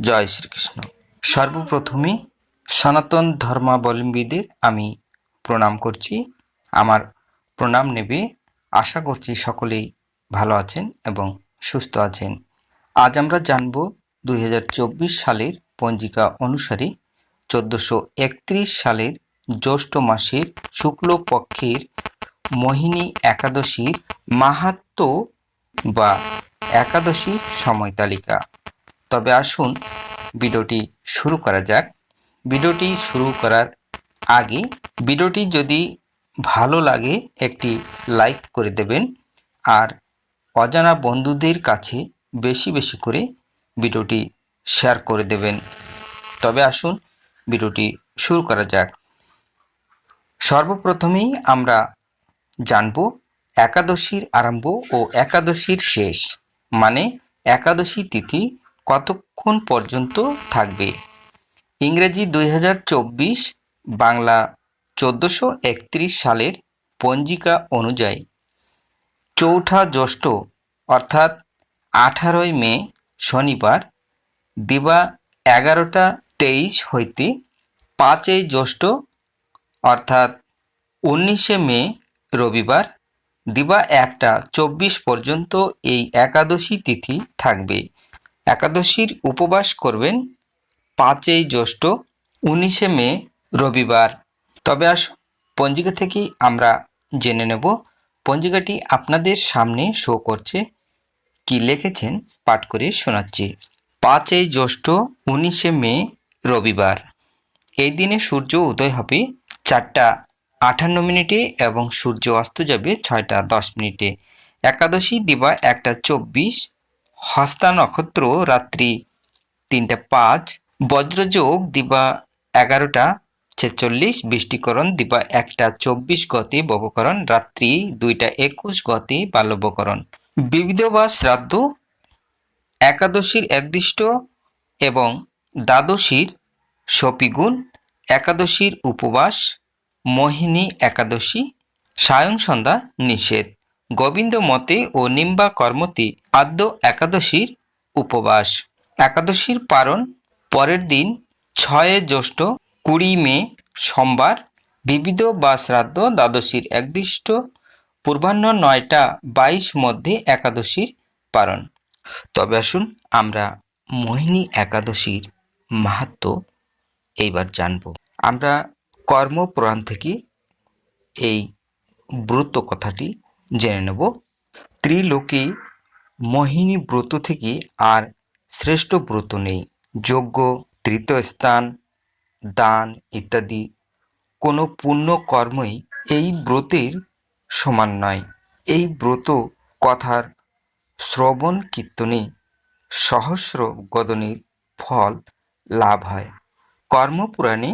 জয় শ্রীকৃষ্ণ। সর্বপ্রথমে সনাতন ধর্মাবলম্বীদের আমি প্রণাম করছি। আমার প্রণাম নেবে। আশা করছি সকলেই ভালো আছেন এবং সুস্থ আছেন। আজ আমরা জানব দুই হাজার চব্বিশ সালের পঞ্জিকা অনুসারে চোদ্দোশো সালের জ্যৈষ্ঠ মাসের শুক্লপক্ষের মোহিনী একাদশীর মাহাত্ম্য বা একাদশীর সময় তালিকা। তবে আসুন ভিডিওটি শুরু করা যাক। ভিডিওটি শুরু করার আগে ভিডিওটি যদি ভালো লাগে একটি লাইক করে দেবেন আর অজানা বন্ধুদের কাছে বেশি বেশি করে ভিডিওটি শেয়ার করে দেবেন। তবে আসুন ভিডিওটি শুরু করা যাক। সর্বপ্রথমেই আমরা জানব একাদশীর আরম্ভ ও একাদশীর শেষ মানে একাদশী তিথি কতক্ষণ পর্যন্ত থাকবে? ইংরেজি দুই হাজার চব্বিশ, বাংলা চোদ্দোশো সালের পঞ্জিকা অনুযায়ী চৌঠা জ্যৈষ্ঠ, অর্থাৎ আঠারোই মে, শনিবার, দিবা এগারোটা তেইশ হইতে পাঁচই জ্যৈষ্ঠ, অর্থাৎ উনিশে মে, রবিবার, দিবা একটা চব্বিশ পর্যন্ত এই একাদশী তিথি থাকবে। একাদশীর উপবাস করবেন পাঁচই জ্যৈষ্ঠ উনিশে মে রবিবার। তবে আসুন, পঞ্জিকা থেকেই আমরা জেনে নেব পঞ্জিকাটি আপনাদের সামনে শো করছে, কি লিখেছেন, পাঠ করে শোনাচ্ছি। পাঁচই জ্যৈষ্ঠ উনিশে মে রবিবার। এই দিনে সূর্য উদয় হবে চারটা আটান্ন মিনিটে এবং সূর্য অস্ত যাবে ছয়টা দশ মিনিটে। একাদশী দিবা একটা চব্বিশ হস্তা নক্ষত্র রাত্রি তিনটা পাঁচ, বজ্রযোগ দিবা এগারোটা, ছেচল্লিশ, বৃষ্টিকরণ দিবা একটা, চব্বিশ গতি ববকরণ, রাত্রি দুইটা, একুশ গতি বাল্যবকরণ। বিবিধ বা শ্রাদ্ধ, একাদশীর একদিষ্ট এবং দ্বাদশীর সপিগুণ, একাদশীর উপবাস, মোহিনী একাদশী, সায়ং সন্ধ্যা নিষেধ। গোবিন্দ মতে ও নিম্বা কর্মতে আদ্য একাদশীর উপবাস। একাদশীর পারণ পরের দিন ছয়ে জ্যৈষ্ঠ কুড়ি মে সোমবার বিবিধ বা শ্রাদ্ধ দ্বাদশীর একদিষ্ট পূর্বাহ্ন নয়টা বাইশ মধ্যে একাদশীর পারণ। তবে আসুন আমরা মোহিনী একাদশীর মাহাত্ম এইবার জানব। আমরা কর্মপ্রাণ থেকে এই ব্রত কথাটি জেনে নেব। ত্রিলোকে মোহিনী ব্রত থেকে আর শ্রেষ্ঠ ব্রত নেই। যজ্ঞ তৃতীয় স্থান, দান ইত্যাদি কোনো পুণ্য কর্মই এই ব্রতের সমান নয়। এই ব্রত কথার শ্রবণ কীর্তনে সহস্র গদনের ফল লাভ হয়। কর্মপুরাণে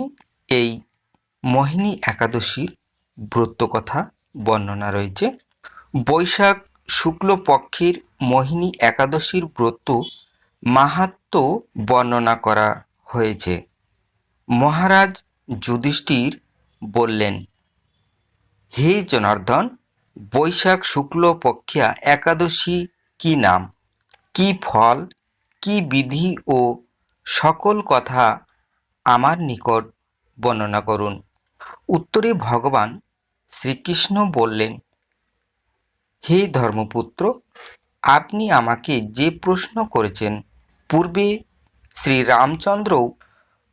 এই মোহিনী একাদশীর ব্রত কথা বর্ণনা রয়েছে। বৈশাখ শুক্লপক্ষের মোহিনী একাদশীর ব্রত মাহাত্ম বর্ণনা করা হয়েছে। মহারাজ যুধিষ্ঠির বললেন, হে জনার্দন, বৈশাখ শুক্লপক্ষিয়া একাদশী কি নাম? কি ফল, কি বিধি ও সকল কথা আমার নিকট বর্ণনা করুন। উত্তরে ভগবান শ্রীকৃষ্ণ বললেন হে ধর্মপুত্র, আপনি আমাকে যে প্রশ্ন করেছেন, পূর্বে শ্রী রামচন্দ্রও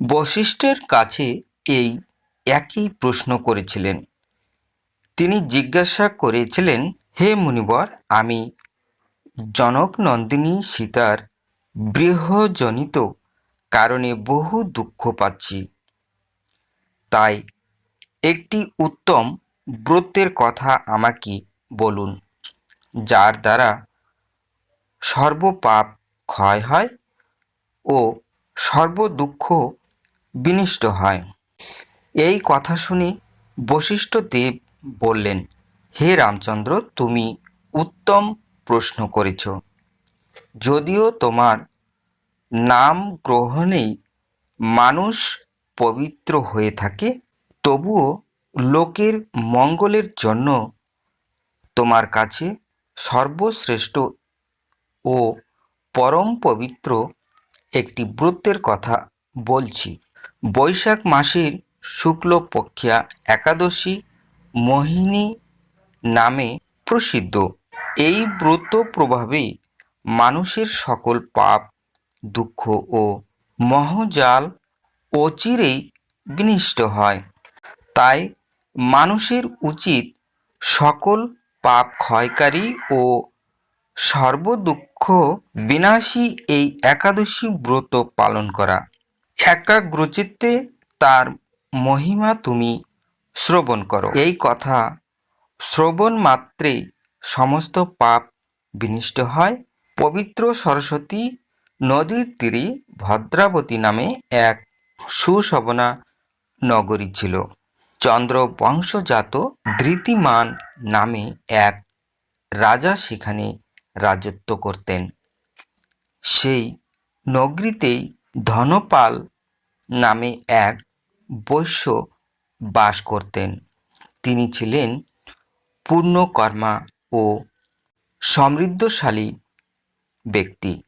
বশিষ্ঠের কাছে এই একই প্রশ্ন করেছিলেন। তিনি জিজ্ঞাসা করেছিলেন, হে মুনিবর, আমি জনক নন্দিনী সীতার বৃহজনিত কারণে বহু দুঃখ পাচ্ছি। তাই একটি উত্তম ব্রতের কথা আমাকে বলুন। যার দ্বারা সর্বপাপ ক্ষয় হয় ও সর্বদুঃখ বিনিষ্ট হয়। এই কথা শুনে বশিষ্ঠ দেব বললেন, হে রামচন্দ্র, তুমি উত্তম প্রশ্ন করেছ। যদিও তোমার নাম গ্রহণেই মানুষ পবিত্র হয়ে থাকে, তবুও লোকের মঙ্গলের জন্য তোমার কাছে সর্বশ্রেষ্ঠ ও পরম পবিত্র একটি ব্রতের কথা বলছি। বৈশাখ মাসের শুক্লপক্ষিয়া একাদশী মোহিনী নামে প্রসিদ্ধ। এই ব্রত প্রভাবে মানুষের সকল পাপ, দুঃখ ও মহজাল অচিরেই বিনিষ্ট হয়। তাই মানুষের উচিত সকল পাপ ক্ষয়কারী ও সর্বদুঃখ বিনাশী এই একাদশী ব্রত পালন করা। একাগ্রচিত্তে তার মহিমা তুমি শ্রবণ করো। এই কথা শ্রবণ মাত্রে সমস্ত পাপ বিনিষ্ট হয়। পবিত্র সরস্বতী নদীর তীরে ভদ্রাবতী নামে এক সুশোভনা নগরী ছিল। চন্দ্র বংশজাত ধৃতিমান নামে এক রাজা সেখানে রাজত্ব করতেন। সেই নগরীতেই ধনপাল নামে এক বৈশ্য বাস করতেন। তিনি ছিলেন পূর্ণকর্মা ও সমৃদ্ধশালী ব্যক্তি।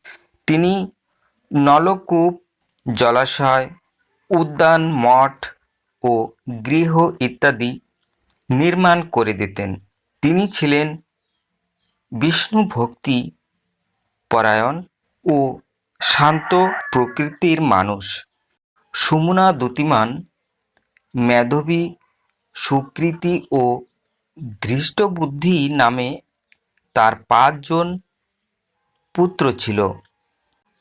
তিনি নলকূপ, জলাশয়, উদ্যান, মঠ ও গৃহ ইত্যাদি নির্মাণ করে দিতেন। তিনি ছিলেন বিষ্ণু ভক্তি পরায়ণ ও শান্ত প্রকৃতির মানুষ। সুমনা দ্যুতিমান, মেধবী, সুকৃতি ও ধৃষ্টবুদ্ধি নামে তার পাঁচজন পুত্র ছিল।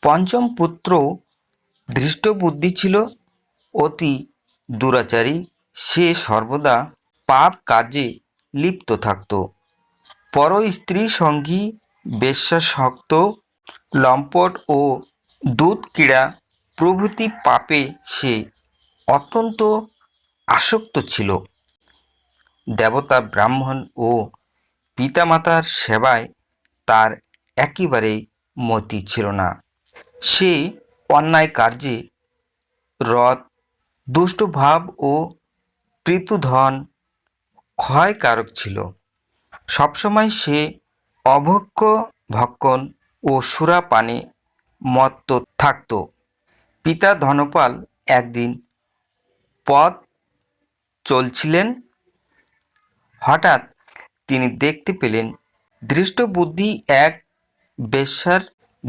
পঞ্চম পুত্র ধৃষ্টবুদ্ধি ছিল অতি দুরাচারী, সে সর্বদা পাপ কাজে লিপ্ত থাকত। পর স্ত্রী সঙ্গী বেশ্যাশক্ত লম্পট ও দুধ ক্রীড়া প্রভৃতি পাপে সে অত্যন্ত আসক্ত ছিল। দেবতা ব্রাহ্মণ ও পিতামাতার সেবায় তার একেবারে মতি ছিল না। সে অন্যায় কার্যে রথ দুষ্টভাব ও প্রীতুধন ক্ষয়কারক ছিল। সবসময় সে অভক্ষ ভক্ষণ ও সুরাপানে মত্ত থাকত। পিতা ধনপাল একদিন পথ চলছিলেন। হঠাৎ তিনি দেখতে পেলেন দৃষ্টবুদ্ধি এক বেশ্যার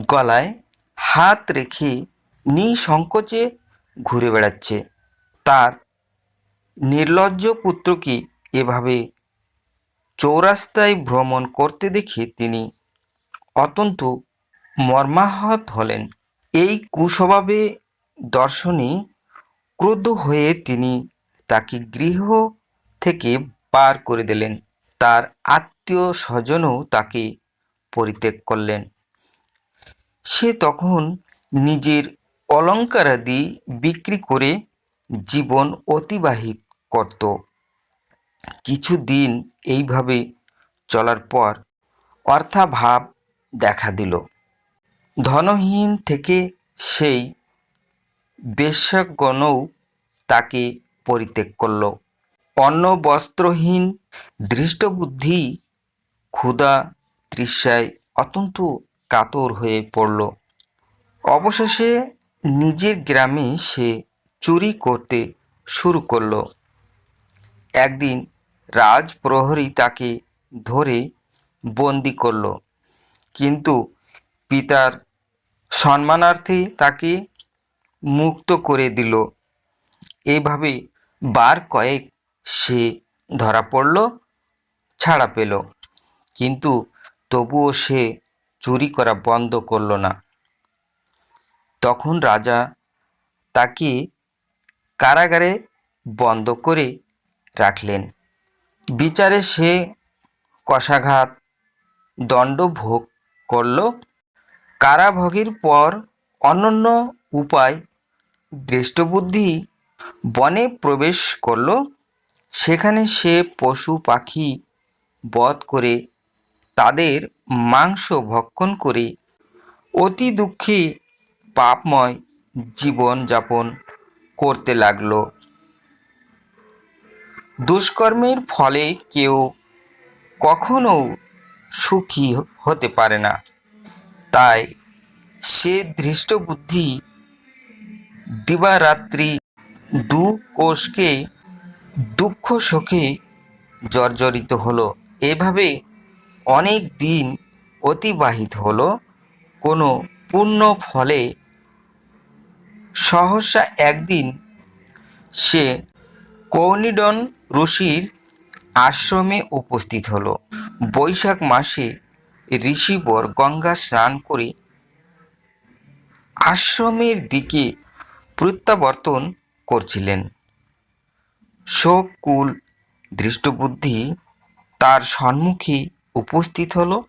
গলায় হাত রেখে নিঃসংকোচে ঘুরে বেড়াচ্ছে। তার নির্লজ্জ পুত্রকে এভাবে চৌরাস্তায় ভ্রমণ করতে দেখে তিনি অত্যন্ত মর্মাহত হলেন। এই কুস্বভাবে দর্শনে ক্রুদ্ধ হয়ে তিনি তাকে গৃহ থেকে পার করে দিলেন। তার আত্মীয় স্বজনও তাকে পরিত্যাগ করলেন। সে তখন নিজের অলঙ্কারাদি বিক্রি করে জীবন অতিবাহিত করত। কিছুদিন এইভাবে চলার পর অর্থাভাব দেখা দিল। ধনহীন থেকে সেই বেশ্যাগণও তাকে পরিত্যাগ করল। অন্ন বস্ত্রহীন দৃষ্টবুদ্ধি ক্ষুধা তৃষ্ণায় অত্যন্ত কাতর হয়ে পড়ল। অবশেষে নিজের গ্রামে সে চুরি করতে শুরু করল। একদিন রাজপ্রহরী তাকে ধরে বন্দি করল, কিন্তু পিতার সম্মানার্থে তাকে মুক্ত করে দিল। এইভাবে বার কয়েক সে ধরা পড়ল, ছাড়া পেল। কিন্তু তবুও সে চুরি করা বন্ধ করল না। তখন রাজা তাকে কারাগারে বন্ধ করে রাখলেন। বিচারে সে কষাঘাত দণ্ড ভোগ করল। কারাভোগের পর অনন্য উপায় দৃষ্টবুদ্ধি বনে প্রবেশ করল। সেখানে সে পশু পাখি বধ করে তাদের মাংস ভক্ষণ করে অতি দুঃখী পাপময় জীবন যাপন করতে লাগল। দুষ্কর্মের ফলে কেউ কখনো সুখী হতে পারে না। তাই সে ধৃষ্ট বুদ্ধি দিবারাত্রি দু কোষকে দুঃখ শোকে জর্জরিত হলো। এভাবে অনেক দিন অতিবাহিত হলো। কোনো পূর্ণ ফলে সহসা একদিন সে কৌনিডন ঋষির আশ্রমে উপস্থিত হলো। বৈশাখ মাসে ঋষিবর গঙ্গা স্নান করে আশ্রমের দিকে প্রত্যাবর্তন করছিলেন। শোককুল দৃষ্টবুদ্ধি তার সম্মুখে উপস্থিত হলো।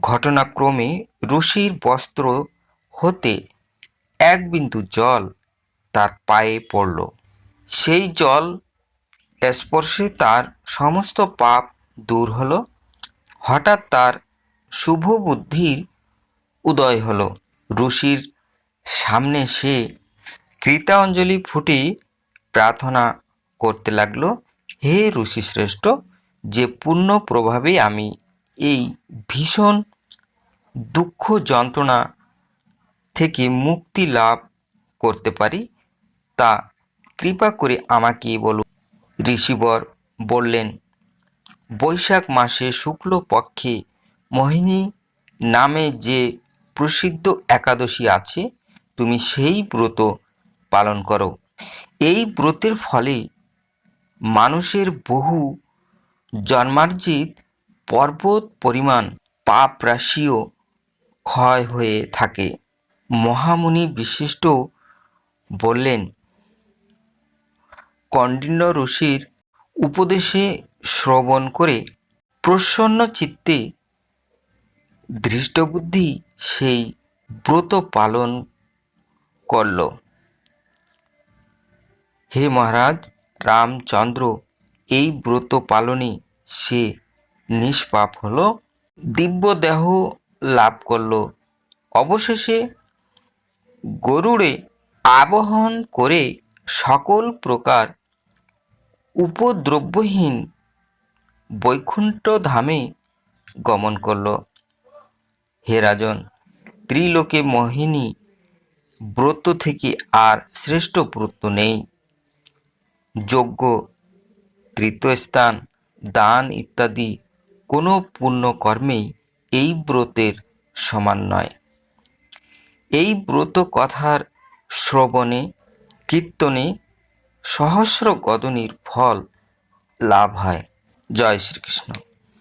ঘটনাক্রমে ঋষির বস্ত্র হতে এক বিন্দু জল তার পায়ে পড়ল। সেই জল স্পর্শে তার সমস্ত পাপ দূর হলো। হঠাৎ তার শুভ বুদ্ধির উদয় হলো। ঋষির সামনে সে কৃতাঞ্জলি ফুটে প্রার্থনা করতে লাগল, হে ঋষিশ্রেষ্ঠ, যে পূর্ণ প্রভাবে আমি এই ভীষণ দুঃখ যন্ত্রণা থেকে মুক্তি লাভ করতে পারি, তা কৃপা করে আমাকে বলুন। ঋষিবর বললেন, বৈশাখ মাসে শুক্ল পক্ষে মোহিনী নামে যে প্রসিদ্ধ একাদশী আছে, তুমি সেই ব্রত পালন করো। এই ব্রতের ফলে মানুষের বহু জন্মার্জিত পর্বত পরিমাণ, পাপ রাশিও ক্ষয় হয়ে থাকে। মহামুনি বিশিষ্ট বললেন কণ্ডিন্য ঋষির উপদেশে শ্রবণ করে প্রসন্ন চিত্তে ধৃষ্টবুদ্ধি সেই ব্রত পালন করল। হে মহারাজ, রামচন্দ্র, এই ব্রত পালনে সে নিষ্পাপ হল দিব্য দেহ লাভ করল। অবশেষে গরুড়ে আবহন করে সকল প্রকার উপদ্রব্যহীন বৈকুণ্ঠ ধামে গমন করল। হে রাজন, ত্রিলোকে মোহিনী, ব্রত থেকে আর শ্রেষ্ঠ ব্রত নেই। যজ্ঞ তৃতীয়স্থান দান ইত্যাদি কোনো পুণ্য কর্মেই এই ব্রতের সমান নয়। এই ব্রত কথার শ্রবণে কীর্তনে সহস্র গদনির ফল লাভ হয়। জয় শ্রীকৃষ্ণ।